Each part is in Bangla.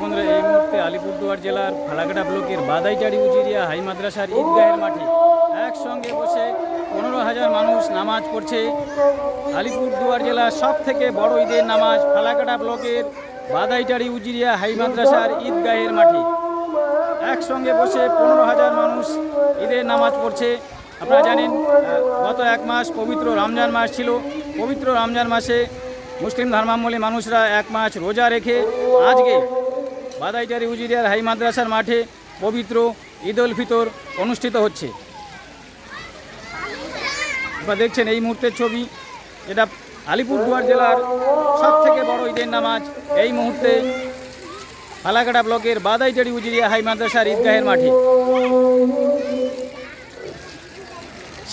বন্ধুরা এই মুহূর্তে আলিপুরদুয়ার জেলার ফালাকাটা ব্লকের বাদাইটারি উজিরিয়া হাই মাদ্রাসার ঈদগাহের মাঠে একসঙ্গে বসে পনেরো হাজার মানুষ নামাজ পড়ছে। আলিপুরদুয়ার জেলার সব থেকে বড় ঈদের নামাজ ফালাকাটা ব্লকের বাদাইটারি উজিরিয়া হাই মাদ্রাসার ঈদগাহের মাঠে। একসঙ্গে বসে পনেরো হাজার মানুষ ঈদের নামাজ পড়ছে। আপনারা জানেন গত এক মাস পবিত্র রমজান মাস ছিল। পবিত্র রমজান মাসে মুসলিম ধর্মাবলম্বী মানুষরা এক মাস রোজা রেখে আজকে বাদাইটারি উজিরিয়ার হাই মাদ্রাসার মাঠে পবিত্র ঈদ উল ফিতর অনুষ্ঠিত হচ্ছে। আপনারা দেখছেন এই মুহূর্তের ছবি। এটা আলিপুরদুয়ার জেলার সব থেকে বড় ঈদের নামাজ। এই মুহূর্তে ফালাকাটা ব্লকের বাদাইটারি উজিরিয়া হাই মাদ্রাসার ঈদগাহের মাঠে।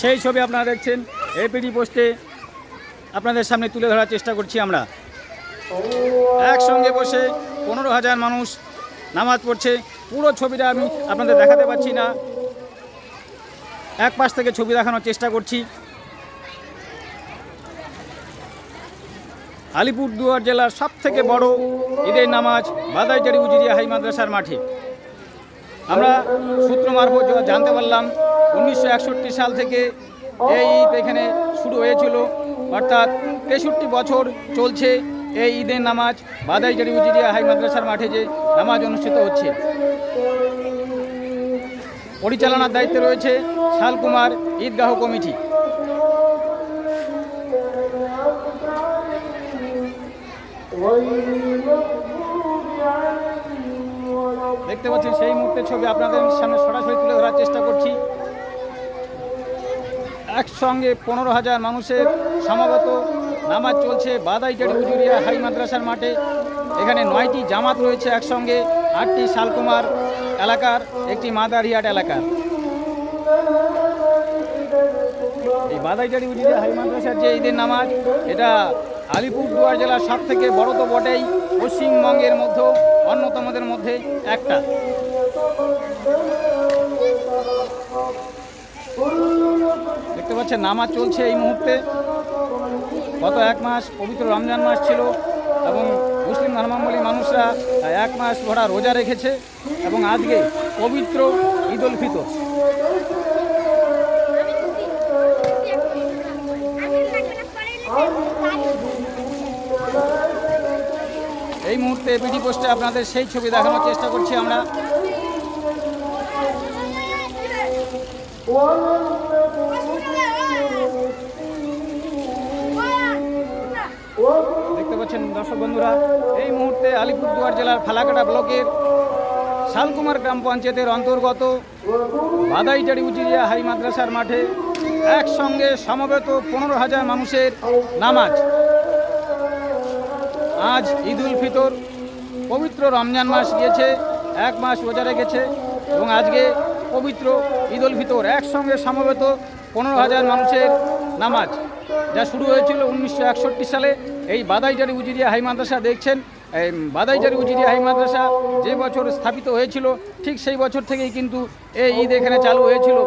সেই ছবি আপনারা দেখছেন। এপিডি পোস্টে আপনাদের সামনে তুলে ধরার চেষ্টা করছি আমরা। একসঙ্গে বসে পনেরো হাজার মানুষ নামাজ পড়ছে। পুরো ছবিটা আমি আপনাদের দেখাতে পাচ্ছি না। এক পাশ থেকে ছবি দেখানোর চেষ্টা করছি। আলিপুরদুয়ার জেলার সব থেকে বড় ঈদের নামাজ বাদাইটারি উজিরিয়া হাই মাদ্রাসার মাঠে। আমরা সূত্র মারফত জানতে পারলাম, উনিশশো একষট্টি সাল থেকে এই ঈদ এখানে শুরু হয়েছিল। অর্থাৎ তেষট্টি বছর চলছে। এই ঈদের নামাজ বাদাইটারি উজিরিয়া হাই মাদ্রাসার মাঠে যে নামাজ অনুষ্ঠিত হচ্ছে। পরিচালনার দায়িত্বে রয়েছে শালকুমার ঈদগাহ কমিটি। দেখতে পাচ্ছেন সেই মুহূর্তের ছবি আপনাদের সামনে সরাসরি তুলে ধরার চেষ্টা করছি। একসঙ্গে পনেরো হাজার মানুষের সমাগত নামাজ চলছে বাদাইটারি উজুরিয়া হাই মাদ্রাসার মাঠে। এখানে নয়টি জামাত রয়েছে একসঙ্গে, আটটি শালকুমার এলাকার, একটি মাদারিহাট এলাকার। এই বাদাইটারি উজিরিয়া হাই মাদ্রাসার যে ঈদের নামাজ, এটা আলিপুরদুয়ার জেলার সব থেকে বড় তো বটেই, পশ্চিমবঙ্গের মধ্যে অন্যতমদের মধ্যে একটা। দেখতে পাচ্ছেন, নামাজ চলছে এই মুহূর্তে। গত এক মাস পবিত্র রমজান মাস ছিল এবং মুসলিম ধর্মাবলী মানুষরা এক মাস ভরা রোজা রেখেছে এবং আজকে পবিত্র ঈদ উল ফিতর। এই মুহূর্তে এপিডি পোস্টে আপনাদের সেই ছবি দেখানোর চেষ্টা করছি আমরা। দর্শক বন্ধুরা, এই মুহূর্তে আলিপুরদুয়ার জেলার ফালাকাটা ব্লকের শালকুমার গ্রাম পঞ্চায়েতের অন্তর্গত বাদাইটারি উজিরিয়া হাই মাদ্রাসার মাঠে একসঙ্গে সমবেত পনেরো হাজার মানুষের নামাজ। আজ ঈদ উল ফিতর, পবিত্র রমজান মাস গিয়েছে, এক মাস রোজা রেখেছে এবং আজকে পবিত্র ঈদ উল ফিতর, একসঙ্গে সমবেত পনেরো হাজার মানুষের নামাজ। যা শুরু হয়েছিল উনিশশো একষট্টি সালে এই বাদাইজারি উজিরিয়া হাই মাদ্রাসা দেখছেন? এই বাদাইজারি উজিরিয়া হাই মাদ্রাসা যে বছর স্থাপিত হয়েছিল, ঠিক সেই বছর থেকেই কিন্তু এই ঈদ এখানে চালু হয়েছিল।